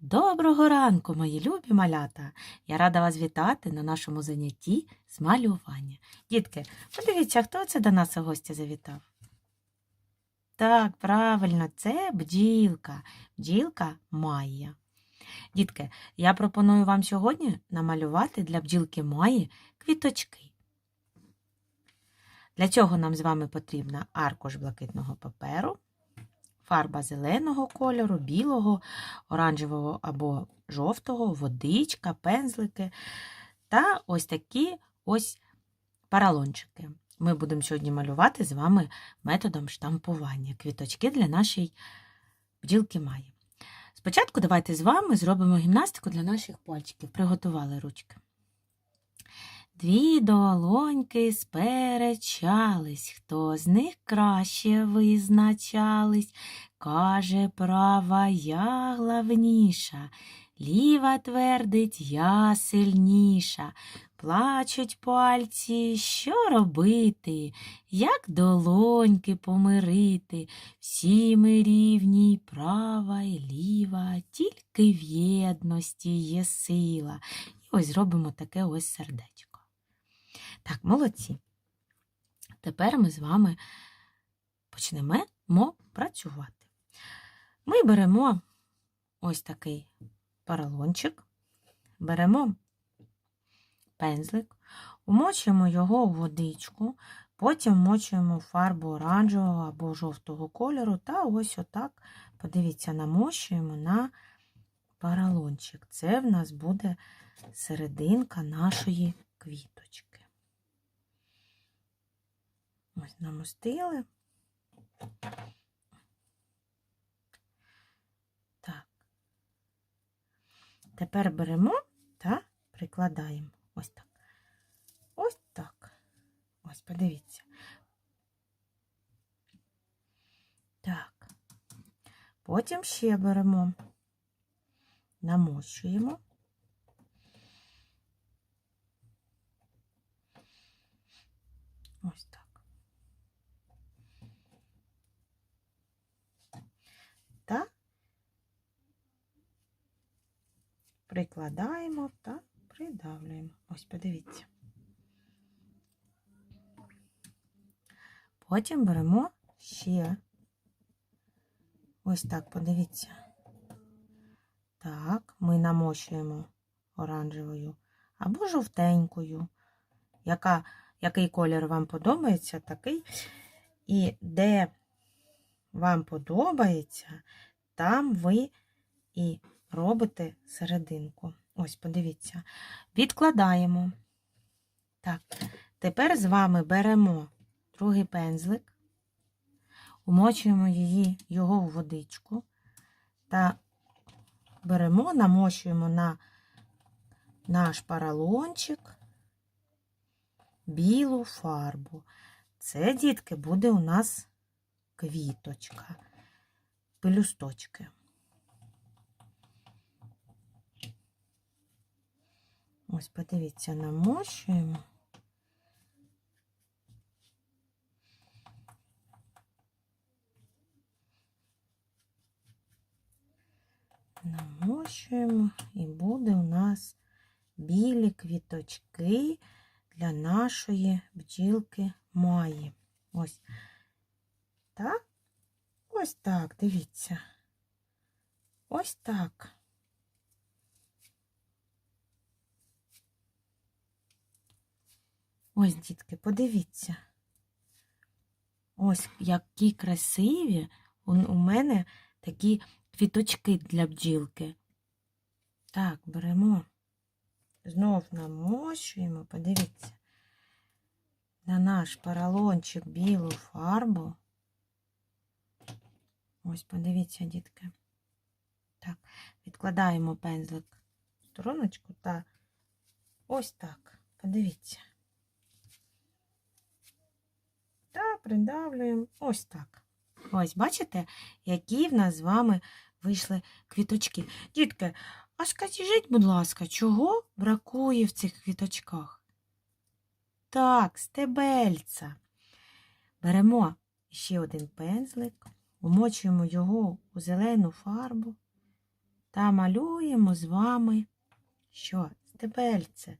Доброго ранку, мої любі малята! Я рада вас вітати на нашому занятті з малювання. Дітки, подивіться, хто це до нас у гості завітав? Так, правильно, це бджілка. Бджілка Майя. Дітки, я пропоную вам сьогодні намалювати для бджілки Майї квіточки. Для цього нам з вами потрібна аркуш блакитного паперу, фарба зеленого кольору, білого, оранжевого або жовтого, водичка, пензлики та ось такі ось паралончики. Ми будемо сьогодні малювати з вами методом штампування квіточки для нашої бджілки Маї. Спочатку давайте з вами зробимо гімнастику для наших пальчиків. Приготували ручки. Дві долоньки сперечались, хто з них краще визначались. Каже, права я главніша, ліва твердить я сильніша. Плачуть пальці, що робити, як долоньки помирити. Всі ми рівні, й права і ліва, тільки в єдності є сила. І ось зробимо таке ось сердечко. Так, молодці. Тепер ми з вами почнемо працювати. Ми беремо ось такий поролончик, беремо пензлик, умочуємо його у водичку, потім вмочуємо фарбу оранжевого або жовтого кольору та ось отак, подивіться, намощуємо на поролончик. Це в нас буде серединка нашої квіточки. Ось намостили. Так. Тепер беремо та прикладаємо. Ось так. Ось так. Ось, подивіться. Так. Потім ще беремо, намощуємо. Ось так. Та прикладаємо та придавлюємо. Ось подивіться. Потім беремо ще ось так, подивіться. Так, ми намощуємо оранжевою або жовтенькою, яка, який колір вам подобається, такий. І де вам подобається, там ви і робите серединку. Ось, подивіться, відкладаємо. Так, тепер з вами беремо другий пензлик, умочуємо її, його у водичку та беремо, намочуємо на наш паралончик білу фарбу. Це, дітки, буде у нас квіточка, пелюсточки. Ось, подивіться, намощуємо. Намощуємо, і буде у нас білі квіточки для нашої бджілки Маї. Ось так. Ось так, дивіться. Ось так. Ось, дітки, подивіться. Ось які красиві у мене такі квіточки для бджілки. Так, беремо, знов намощуємо, подивіться, на наш поролончик білу фарбу. Ось, подивіться, дітки. Так, відкладаємо пензлик в стороночку та ось так, подивіться. Та придавлюємо ось так. Ось, бачите, які в нас з вами вийшли квіточки. Дітки, а скажіть, будь ласка, чого бракує в цих квіточках? Так, стебельця. Беремо ще один пензлик, умочуємо його у зелену фарбу та малюємо з вами що? Стебельце.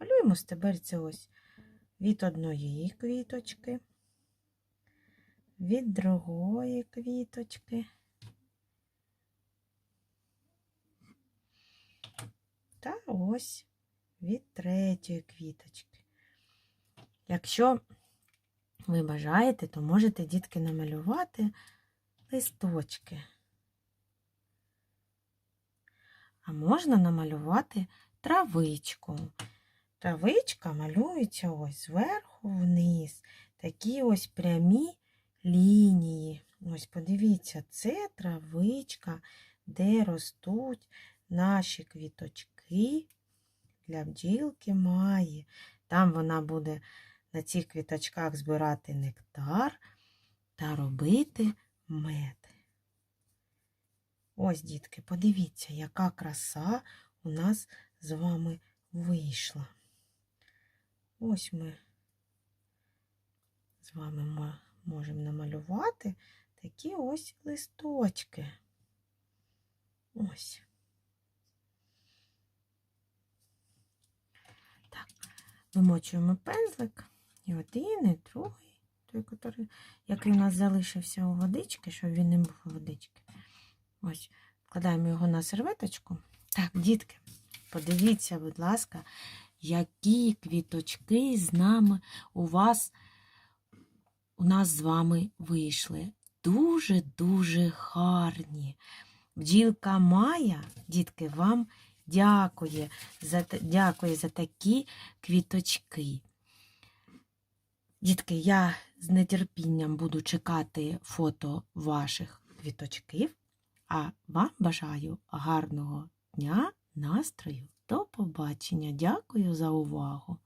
Малюємо стебельце ось від одної квіточки, від другої квіточки. Та ось від третьої квіточки. Якщо ви бажаєте, то можете, дітки, намалювати листочки. А можна намалювати травичку. Травичка малюється ось зверху вниз. Такі ось прямі лінії. Ось подивіться, це травичка, де ростуть наші квіточки для бджілки має. Там вона буде на цих квіточках збирати нектар та робити мед. Ось, дітки, подивіться, яка краса у нас з вами вийшла. Ось ми з вами можемо намалювати такі ось листочки. Ось. Так, вимочуємо пензлик. І один, і другий, той, який, який у нас залишився у водички, щоб він не був у водички. Ось, вкладаємо його на серветочку. Так, дітки, подивіться, будь ласка, які квіточки з нами у вас, у нас з вами вийшли. Дуже-дуже гарні. Бджілка Майя, дітки, вам дякує за, дякує за такі квіточки. Дітки, я з нетерпінням буду чекати фото ваших квіточків. А вам бажаю гарного дня, настрою. До побачення. Дякую за увагу.